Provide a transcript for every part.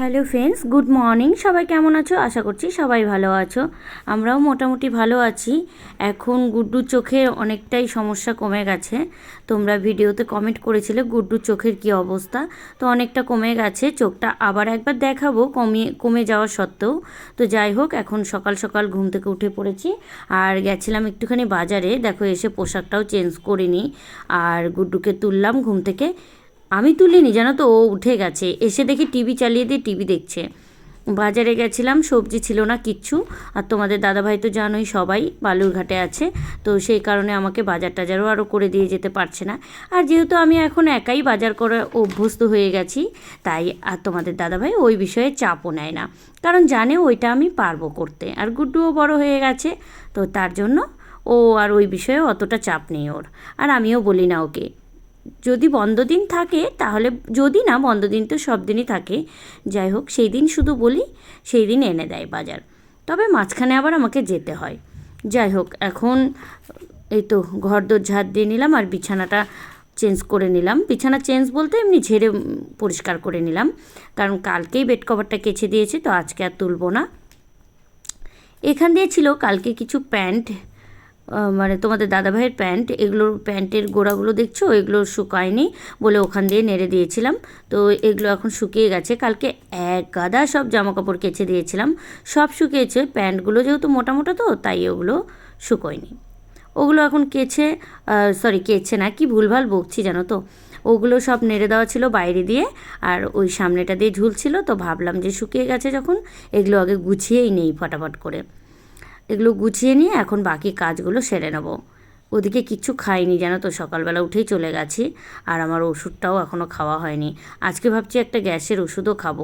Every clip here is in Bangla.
Hello friends, good morning. সবাই কেমন আছো? আশা করছি সবাই ভালো আছো। আমরাও মোটামুটি ভালো আছি। এখন গুড্ডুর চোখে অনেকটাই সমস্যা কমে গেছে। তোমরা ভিডিওতে কমেন্ট করেছিলে গুড্ডুর চোখের কি অবস্থা? তো অনেকটা কমে গেছে। চোখটা আবার একবার দেখাবো, কমিয়ে, কমে যাওয়া সত্ত্বেও। তো যাই হোক, এখন সকাল সকাল ঘুম থেকে উঠে পড়েছি। আর গেছিলাম একটুখানি বাজারে। দেখো, এসে পোশাকটাও চেঞ্জ করিনি। আর গুড্ডুকে তুললাম ঘুম থেকে। আমি তুলিনি জানো তো, ও উঠে গেছে। এসে দেখি টিভি চালিয়ে দিয়ে টিভি দেখছে। বাজারে গেছিলাম, সবজি ছিল না কিচ্ছু। আর তোমাদের দাদাভাই তো জানোই সবাই, বালুরঘাটে আছে। তো সেই কারণে আমাকে বাজার টাজারও আরও করে দিয়ে যেতে পারছে না। আর যেহেতু আমি এখন একাই বাজার করে অভ্যস্ত হয়ে গেছি, তাই আর তোমাদের দাদাভাই ওই বিষয়ে চাপও নেয় না। কারণ জানে ওইটা আমি পারব করতে। আর গুড্ডুও বড় হয়ে গেছে, তো তার জন্য ও আর ওই বিষয়ে অতটা চাপ নেই ওর। আর আমিও বলি না ওকে। যদি বন্ধ দিন থাকে, তাহলে যদি না বন্ধ দিন তো সব দিনই থাকে। যাই হোক, সেই দিন শুধু বলি, সেই দিন এনে দেয় বাজার। তবে মাঝখানে আবার আমাকে যেতে হয়। যাই হোক, এখন এই তো ঘর দোর ঝাড় দিয়ে নিলাম আর বিছানাটা চেঞ্জ করে নিলাম। বিছানা চেঞ্জ বলতে এমনি ঝেড়ে পরিষ্কার করে নিলাম। কারণ কালকেই বেড কভারটা কেচে দিয়েছি, তো আজকে আর তুলবো না। এখান দিয়ে ছিল কালকে কিছু প্যান্ট মানে তোমাদের দাদাভাইয়ের প্যান্ট, এগুলোর প্যান্টের গোড়াগুলো দেখছ? এগুলো শুকায়নি বলে ওখান দিয়ে নেড়ে দিয়েছিলাম। তো এগুলো এখন শুকিয়ে গেছে। কালকে এক গাদা সব জামা কাপড় কেচে দিয়েছিলাম। সব শুকিয়েছে। প্যান্টগুলো যেহেতু মোটা মোটা তো, তাই ওগুলো শুকোয়নি। ওগুলো এখন কেচে সরি কেচে না, কি ভুলভাল বকছি জানো তো? ওগুলো সব নেড়ে দেওয়া ছিল বাইরে দিয়ে, আর ওই সামনেটা দিয়ে ঝুলছিল। তো ভাবলাম যে শুকিয়ে গেছে যখন, এগুলো আগে গুছিয়েই নেই ফটাফট করে। এগুলো গুছিয়ে নিয়ে এখন বাকি কাজগুলো সেরে নেব। ওদিকে কিচ্ছু খাইনি, জানো তো, সকালবেলা উঠেই চলে গেছি। আর আমার ওষুধটাও এখনও খাওয়া হয়নি। আজকে ভাবছি একটা গ্যাসের ওষুধও খাব।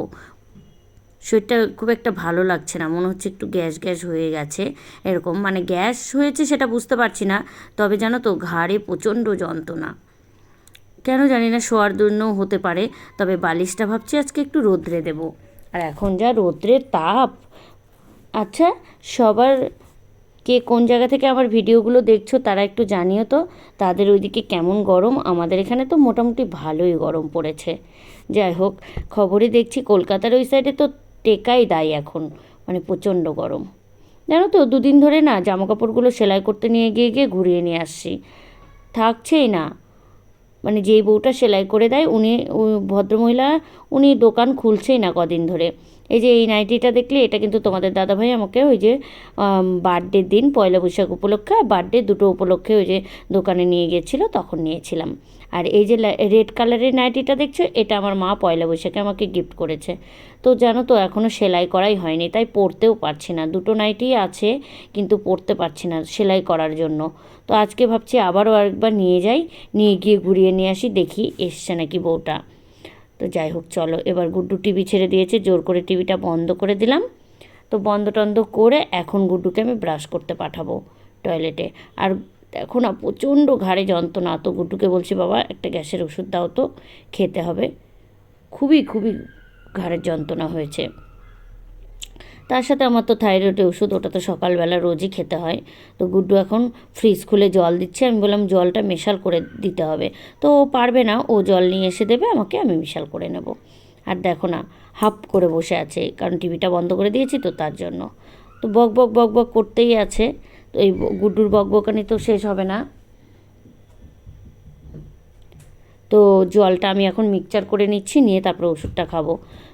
শরীরটা খুব একটা ভালো লাগছে না, মনে হচ্ছে একটু গ্যাস গ্যাস হয়ে গেছে। এরকম মানে গ্যাস হয়েছে সেটা বুঝতে পারছি না, তবে জানো তো, ঘাড়ে প্রচণ্ড যন্ত্রণা। কেন জানি না, শোয়ার জন্যও হতে পারে, তবে বালিশটা ভাবছি আজকে একটু রোদ্রে দেব। আর এখন যা রোদ্রের তাপ আচ্ছা সবার কে কোন জায়গা থেকে আমার ভিডিওগুলো দেখছ তারা একটু জানিও তো। তাদের ওইদিকে কেমন গরম? আমাদের এখানে তো মোটামুটি ভালোই গরম পড়েছে। যাই হোক খবরে দেখছি কলকাতার ওই সাইডে তো টেকাই দায় এখন মানে প্রচণ্ড গরম। জানো তো, দুদিন ধরে না জামা কাপড়গুলো সেলাই করতে নিয়ে গিয়ে গিয়ে ঘুরিয়ে নিয়ে আসছি। থাকছেই না। মানে যেই বউটা সেলাই করে দেয়, উনি ভদ্রমহিলা, উনি দোকান খুলছেই না কদিন ধরে। এই যে এই নাইটিটা দেখলে এটা কিন্তু তোমাদের দাদাভাই আমাকে ওই যে বার্থডের দিন, পয়লা বৈশাখ উপলক্ষে, আর বার্থডে দুটো উপলক্ষে ওই যে দোকানে নিয়ে গেছিল তখন নিয়েছিলাম। আর এই যে রেড কালারের নাইটিটা দেখছ, এটা আমার মা পয়লা বৈশাখে আমাকে গিফট করেছে। তো জানো তো এখনও সেলাই করাই হয়নি, তাই পরতেও পারছি না। দুটো নাইটি আছে, কিন্তু পরতে পারছি না সেলাই করার জন্য। তো আজকে ভাবছি আবারও একবার নিয়ে যাই, নিয়ে গিয়ে ঘুরিয়ে নিয়ে আসি, দেখি এসছে নাকি বউটা। তো যাই হোক, চলো। এবার গুড্ডু টিভি ছেড়ে দিয়েছে, জোর করে টিভিটা বন্ধ করে দিলাম। তো বন্ধ টন্ধ করে এখন গুড্ডুকে আমি ব্রাশ করতে পাঠাবো টয়লেটে। আর দেখো না, প্রচণ্ড ঘাড়ে যন্ত্রণা। তো গুড্ডুকে বলছি, বাবা, একটা গ্যাসের ওষুধ দাও তো, খেতে হবে। খুবই খুবই ঘাড়ের যন্ত্রণা হয়েছে। তার সাথে আমার তো থাইরয়েডের ওষুধ, ওটা তো সকালবেলা রোজই খেতে হয়। তো গুড্ডু এখন ফ্রিজ খুলে জল দিচ্ছে। আমি বললাম, জলটা মেশাল করে দিতে হবে। তো ও পারবে না, ও জল নিয়ে এসে দেবে, আমাকে আমি মেশাল করে নেব। আর দেখো না, হাফ করে বসে আছে, কারণ টিভিটা বন্ধ করে দিয়েছি তো তার জন্য। তো বক বক বক বক করতেই আছে। তো এই গুড্ডুর বক বকানি তো শেষ হবে না। তো জলটা আমি এখন মিক্সচার করে নিচ্ছি, নিয়ে তারপরে ওষুধটা খাব।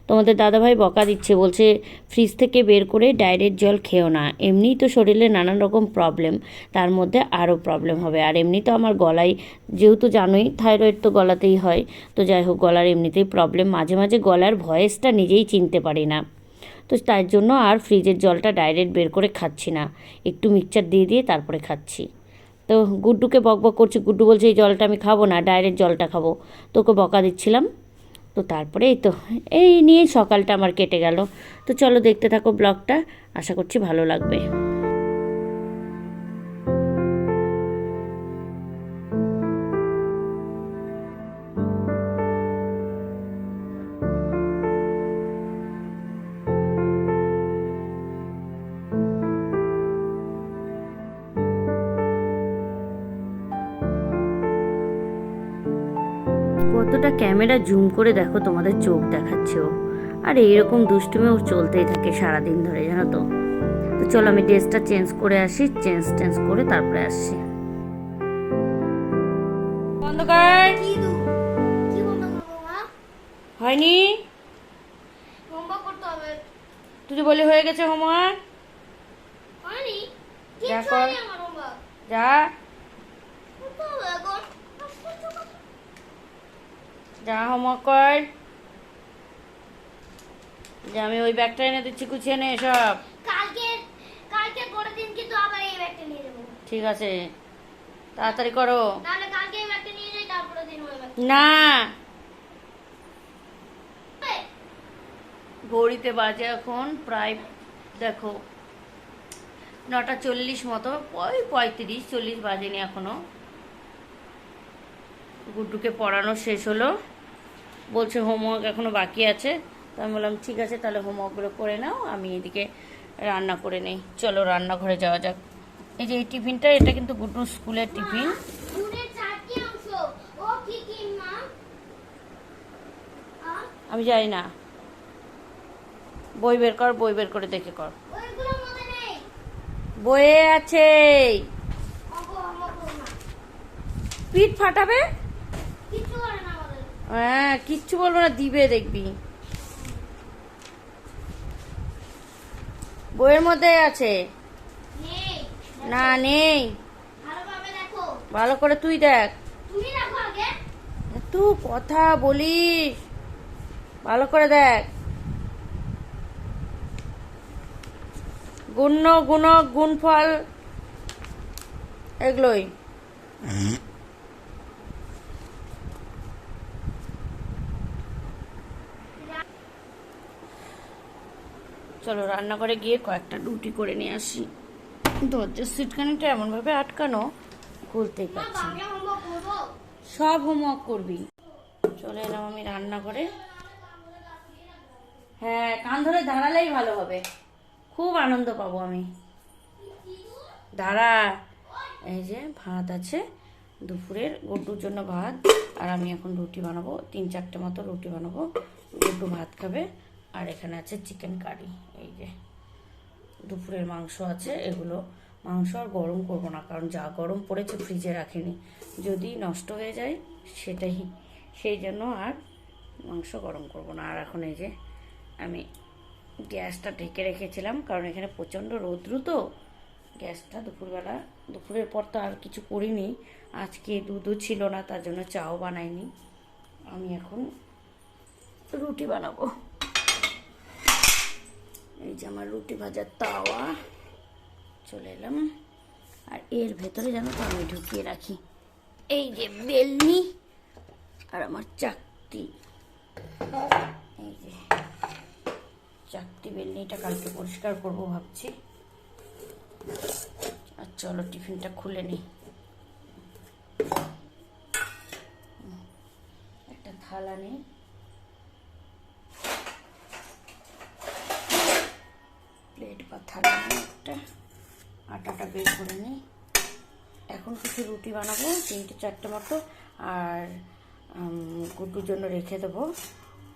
তোমাদের দাদাভাই বকা দিচ্ছে, বলছে ফ্রিজ থেকে বের করে ডাইরেক্ট জল খেও না। এমনিই তো শরীরে নানান রকম প্রবলেম তার মধ্যে আরও প্রবলেম হবে। আর এমনি তো আমার গলায় যেহেতু জানোই থাইরয়েড তো গলাতেই হয়। তো যাই হোক, গলার এমনিতেই প্রবলেম মাঝে মাঝে গলার ভয়েসটা নিজেই চিনতে পারি না। তো তার জন্য আর ফ্রিজের জলটা ডাইরেক্ট বের করে খাচ্ছি না। একটু মিক্সচার দিয়ে দিয়ে তারপরে খাচ্ছি। তো গুড্ডুকে বক বক করছে, গুড্ডু বলছে, এই জলটা আমি খাব না, ডাইরেক্ট জলটা খাব। তোকে বকা দিচ্ছিলাম। তো তারপরে এই তো, এই নিয়েই সকালটা আমার কেটে গেল। তো চলো দেখতে থাকো ব্লগটা, আশা করছি ভালো লাগবে। কতটা ক্যামেরা জুম করে দেখো তোমাদের চোখ দেখাচ্ছে ও। আর এইরকম দুষ্টুমি ওর চলতেই থাকে সারাদিন ধরে জানো তো। তো চলো আমি ড্রেসটা চেঞ্জ করে আসি চেঞ্জ টেঞ্জ করে তারপরে আসছি। হয়নি। হোমওয়ার্ক করতে হবে। তুই বলি হয়ে গেছে হোমওয়ার্ক। হয়নি। যা কিচ্ছু কর। হয়নি আমার হোমওয়ার্ক যা করতে হবে এখন আশ্চর্য কথা। যা হোমওয়ার্ক কর। যে আমি ওই ব্যাগটা এনে দিচ্ছি গুছিয়ে নে সব। কালকে কালকে পরের দিন কিন্তু আবার এই ব্যাগটা নিয়ে যাব। ঠিক আছে। তাড়াতাড়ি করো। তাহলে কালকে এই ব্যাগটা নিয়ে যাই তারপরে দিন ওই ব্যাগ না। ঘড়িতে বাজে এখন প্রায় দেখো নটা চল্লিশ মতো ওই পঁয়ত্রিশ চল্লিশ বাজেনি এখনও। গুড্ডুকে পড়ানো শেষ হলো। বলছে হোমওয়ার্ক এখনও বাকি আছে। তো আমি বললাম ঠিক আছে তাহলে হোমওয়ার্কগুলো করে নাও আমি এদিকে রান্না করে নেই। চলো রান্নাঘরে যাওয়া যাক। এই যে এই টিফিনটা এটা কিন্তু গুড্ডুর স্কুলের টিফিন? আমি জানি না। বই বের কর বই বের করে দেখে কর। বইয়ে আছে। পিঠ ফাটাবে কিচ্ছু করে না আমাদের হ্যাঁ কিচ্ছু বলব না দিবে দেখবি। বইয়ের মধ্যে আছে? না নেই। ভালো করে তুই দেখ। তুমি রাখো আগে। এত কথা বলিস। ভালো করে দেখ। গুণ গুণক গুণফল এগুলোই। চলো রান্নাঘরে গিয়ে কয়েকটা রুটি করে নিয়ে আসি। দরজার সিটখানিটা এমনভাবে আটকানো খুলতেই পারছি সব হোমওয়ার্ক করবি। চলে এলাম আমি রান্না করে হ্যাঁ কান ধরে দাঁড়ালেই ভালো হবে। খুব আনন্দ পাবো আমি। দাঁড়া। এই যে ভাত আছে, দুপুরের গুড্ডুর জন্য ভাত। আর আমি এখন রুটি বানাবো, তিন চারটে মতো রুটি বানাবো। গুড্ডু ভাত খাবে। আর এখানে আছে চিকেন কারি এই যে। দুপুরের মাংস আছে, এগুলো মাংস আর গরম করব না, কারণ যা গরম পড়েছে ফ্রিজে রাখিনি। যদি নষ্ট হয়ে যায়, সেটাই, সেই জন্য আর মাংস গরম করব না। আর এখন এই যে আমি গ্যাসটা ঢেকে রেখেছিলাম, কারণ এখানে প্রচণ্ড রৌদ্র তো। গ্যাসটা দুপুরবেলা, দুপুরের পর তো আর কিছু করিনি। আজকে দুধও ছিল না, তার জন্য চাও বানাইনি। আমি এখন রুটি বানাবো। এই যে আমার রুটি ভাজার তাওয়া। চলে এলাম। আর এর ভেতরে যেন তো আমি ঢুকিয়ে রাখি। এই যে বেলনি আর আমার চাকতি। এই যে চাকতি বেলনিটা কালকে পরিষ্কার করব ভাবছি। আর চলো টিফিনটা খুলে নিই একটা থালা নেই থালা একটা আটাটা বের করে নিই। এখন কিছু রুটি বানাবো, তিনটে চারটে মতো, আর গুড্ডুর জন্য রেখে দেবো।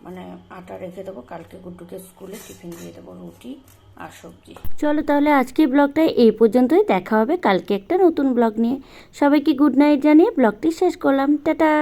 মানে আটা রেখে দেবো, কালকে গুড্ডুকে স্কুলে টিফিন দিয়ে দেবো, রুটি আর সবজি। চলো তাহলে আজকে ব্লগটা এই পর্যন্তই, দেখা হবে কালকে একটা নতুন ব্লগ নিয়ে। সবাইকে গুড নাইট জানিয়ে ব্লগটি শেষ করলাম, টাটা!